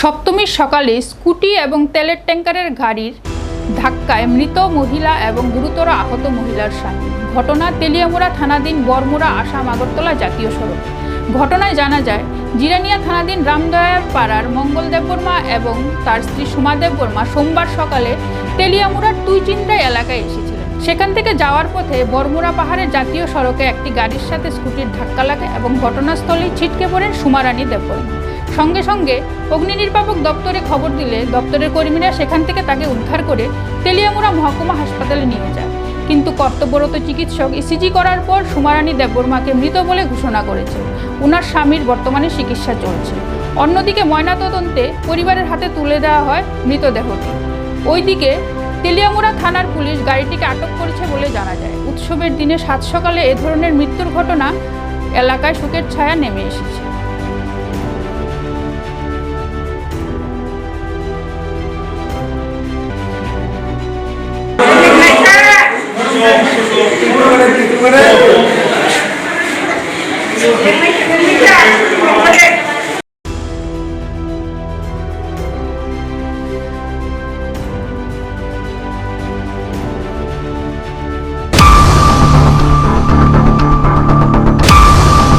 সপ্তমীর সকালে স্কুটি এবং তেলের ট্যাঙ্কারের গাড়ির ধাক্কায় মৃত মহিলা এবং গুরুতর আহত মহিলার স্বামী ঘটনা তেলিয়ামুড়া থানাধীন বরমুড়া আসাম আগরতলা জাতীয় সড়ক। ঘটনায় জানা যায়, জিরানিয়া থানাধীন রামদয়ার পাড়ার মঙ্গল দেববর্মা এবং তার স্ত্রী সুমা দেববর্মা সোমবার সকালে তেলিয়ামুড়ার তুইচিন্দ্রাই এলাকায় এসেছিলেন। সেখান থেকে যাওয়ার পথে বরমুড়া পাহাড়ের জাতীয় সড়কে একটি গাড়ির সাথে স্কুটির ধাক্কা লাগে এবং ঘটনাস্থলেই ছিটকে পড়েন সুমারানী দেববর্মা। সঙ্গে সঙ্গে অগ্নি নির্বাপক দপ্তরে খবর দিলে দপ্তরের কর্মীরা সেখান থেকে তাকে উদ্ধার করে তেলিয়ামুড়া মহকুমা হাসপাতালে নিয়ে যায়। কিন্তু কর্তব্যরত চিকিৎসক ইসিজি করার পর সুমারানী দেববর্মাকে মৃত বলে ঘোষণা করেছে ওনার স্বামীর বর্তমানে চিকিৎসা চলছে। অন্যদিকে ময়নাতদন্তে পরিবারের হাতে তুলে দেওয়া হয় মৃতদেহটি। ওইদিকে তেলিয়ামুড়া থানার পুলিশ গাড়িটিকে আটক করেছে বলে জানা যায়। উৎসবের দিনে সাত সকালে এ ধরনের মৃত্যুর ঘটনা এলাকায় শোকের ছায়া নেমে এসেছে। Gracias.